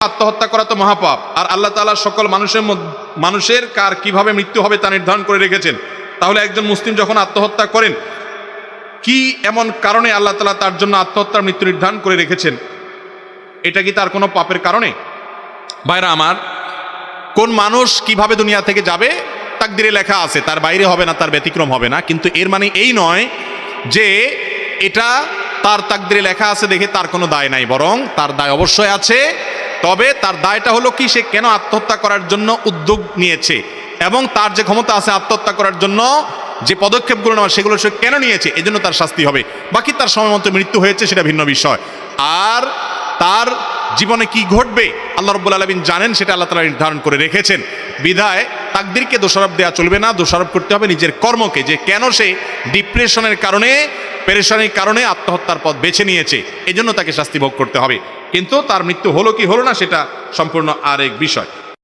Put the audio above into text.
আত্মহত্যা করা তো মহাপাপ। আর আল্লাহ তাআলা সকল মানুষের মানুষের কার কীভাবে মৃত্যু হবে তা নির্ধারণ করে রেখেছেন। তাহলে একজন মুসলিম যখন আত্মহত্যা করেন, কি এমন কারণে আল্লাহ তাআলা তার জন্য আত্মহত্যার মৃত্যু নির্ধারণ করে রেখেছেন? এটা কি তার কোনো পাপের কারণে? ভাইরা আমার, কোন মানুষ কীভাবে দুনিয়া থেকে যাবে তাক তাকদিরে লেখা আছে, তার বাইরে হবে না, তার ব্যতিক্রম হবে না। কিন্তু এর মানে এই নয় যে এটা তার তাক তাকদিরে লেখা আছে দেখে তার কোনো দায় নাই, বরং তার দায় অবশ্যই আছে তবে তার দায়টা হলো কি, সে কেন আত্মহত্যা করার জন্য উদ্যোগ নিয়েছে এবং তার যে ক্ষমতা আছে আত্মহত্যা করার জন্য যে পদক্ষেপগুলো নেওয়া, সেগুলো সে কেন নিয়েছে, এজন্য তার শাস্তি হবে। বাকি তার সময় মতো মৃত্যু হয়েছে, সেটা ভিন্ন বিষয়। আর তার জীবনে কি ঘটবে, আল্লাহ রব্বুল আলমিন জানেন, সেটা আল্লাহ তালা নির্ধারণ করে রেখেছেন। বিধায় তাকদিরকে দোষারোপ দেওয়া চলবে না, দোষারোপ করতে হবে নিজের কর্মকে, যে কেন সে ডিপ্রেশনের কারণে পেরেশানির কারণে আত্মহত্যার পথ বেছে নিয়েছে, এজন্য তাকে শাস্তি ভোগ করতে হবে। কিন্তু তার মৃত্যু হলো কি হলো না সেটা সম্পূর্ণ আরেক বিষয়।